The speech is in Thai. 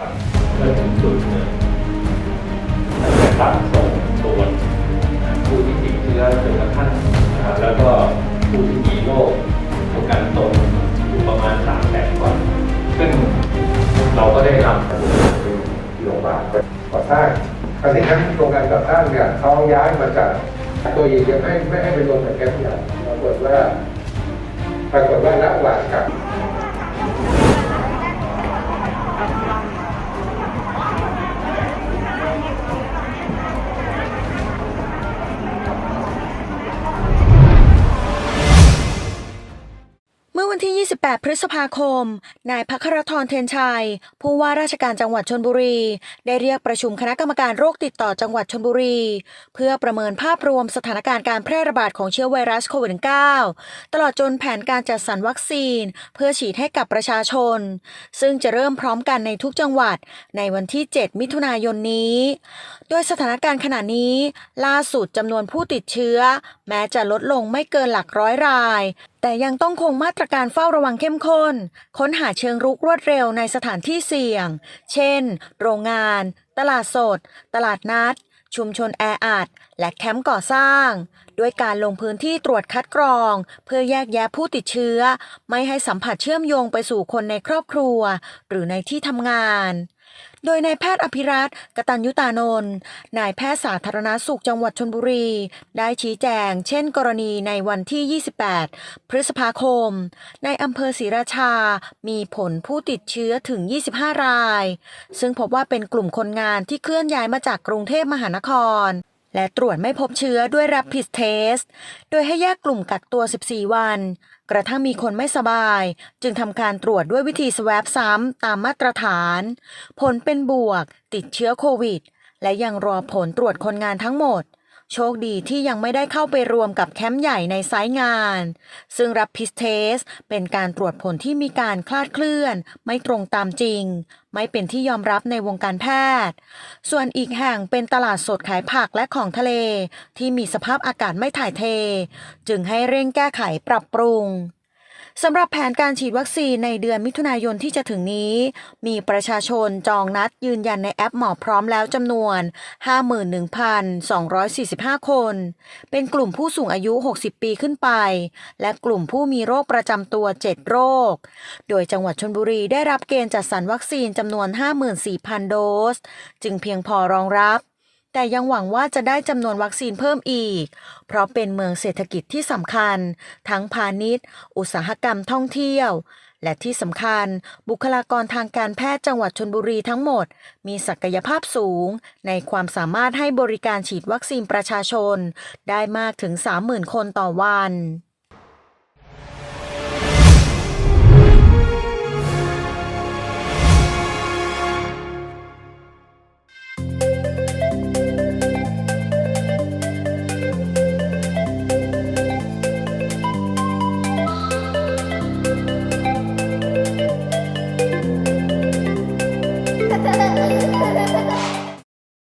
ครับเมื่อถึงจุดหนึ่งจะสั่งส่งตรวจผู้ที่ติดเชื้อจนกระทั่งนะครับแล้วก็ผู้ที่มีโรคประกันตนอยู่ประมาณ3แสนคนซึ่งเราก็ได้รับโรงพยาบาลก่อสร้างคราวนี้ทั้งโครงการก่อสร้างเนี่ยเขาย้ายมาจากตัวใหญ่ๆไม่ไม่ให้ไปรวมกับแก๊ปใหญ่ปรากฏว่าปรากฏว่าระหว่างกับ วันที่ 28 พฤษภาคม นายพัครทรเทนชัย ผู้ว่าราชการจังหวัดชนบุรี ได้เรียกประชุมคณะกรรมการโรคติดต่อจังหวัดชนบุรี เพื่อประเมินภาพรวมสถานการณ์การแพร่ระบาดของเชื้อไวรัสโควิด -19 ตลอดจนแผนการจัดสรรวัคซีน เพื่อฉีดให้กับประชาชน ซึ่งจะเริ่มพร้อมกันในทุกจังหวัดในวันที่ 7 มิถุนายนนี้ โดยสถานการณ์ขณะนี้ ล่าสุดจำนวนผู้ติดเชื้อ แม้จะลดลงไม่เกินหลักร้อยราย แต่ยังต้องคงมาตรการเฝ้าระวังเข้มข้น ค้นหาเชิงรุกรวดเร็วในสถานที่เสี่ยง เช่น โรงงาน ตลาดสด ตลาดนัด ชุมชนแออัด และแคมป์ก่อสร้าง ด้วยการลงพื้นที่ตรวจคัดกรอง เพื่อแยกแยะผู้ติดเชื้อ ไม่ให้สัมผัสเชื่อมโยงไปสู่คนในครอบครัว หรือในที่ทำงาน โดยนายแพทย์อภิรัตกตัญยุตานนท์นายแพทย์สาธารณสุขจังหวัดชนบุรี ได้ชี้แจง เช่น กรณีในวันที่ 28 พฤษภาคม ในอำเภอศรีราชา มีผลผู้ติดเชื้อถึง 25 ราย ซึ่งพบว่าเป็นกลุ่มคนงานที่เคลื่อนย้ายมาจากกรุงเทพมหานคร และตรวจไม่พบเชื้อด้วย Rapid Test โดยให้แยกกลุ่มกักตัว 14 วัน กระทั่งมีคนไม่สบาย จึงทำการตรวจด้วยวิธี swab ซ้ำตามมาตรฐาน ผลเป็นบวก ติดเชื้อโควิด และยังรอผลตรวจคนงานทั้งหมด โชคดีที่ยังไม่ได้เข้าไปรวมกับแคมป์ใหญ่ในไซต์งาน ซึ่งรับพิสเทสเป็นการตรวจผลที่มีการคลาดเคลื่อน ไม่ตรงตามจริง ไม่เป็นที่ยอมรับในวงการแพทย์ ส่วนอีกแห่งเป็นตลาดสดขายผักและของทะเล ที่มีสภาพอากาศไม่ถ่ายเท จึงให้เร่งแก้ไขปรับปรุง สำหรับแผนการฉีดวัคซีนในเดือนมิถุนายนที่จะถึงนี้ มีประชาชนจองนัดยืนยันในแอปหมอพร้อมแล้วจำนวน 51,245 คน เป็นกลุ่มผู้สูงอายุ 60 ปีขึ้นไป และกลุ่มผู้มีโรคประจำตัว 7 โรค โดยจังหวัดชนบุรีได้รับเกณฑ์จัดสรรวัคซีนจำนวน 54,000 โดส จึงเพียงพอรองรับ แต่ยังหวังว่าจะได้จำนวนวัคซีนเพิ่มอีก เพราะเป็นเมืองเศรษฐกิจที่สำคัญ ทั้งพาณิชย์ อุตสาหกรรมท่องเที่ยว และที่สำคัญ บุคลากรทางการแพทย์จังหวัดชนบุรีทั้งหมด มีศักยภาพสูง ในความสามารถให้บริการฉีดวัคซีนประชาชน ได้มากถึง 30,000 คนต่อวัน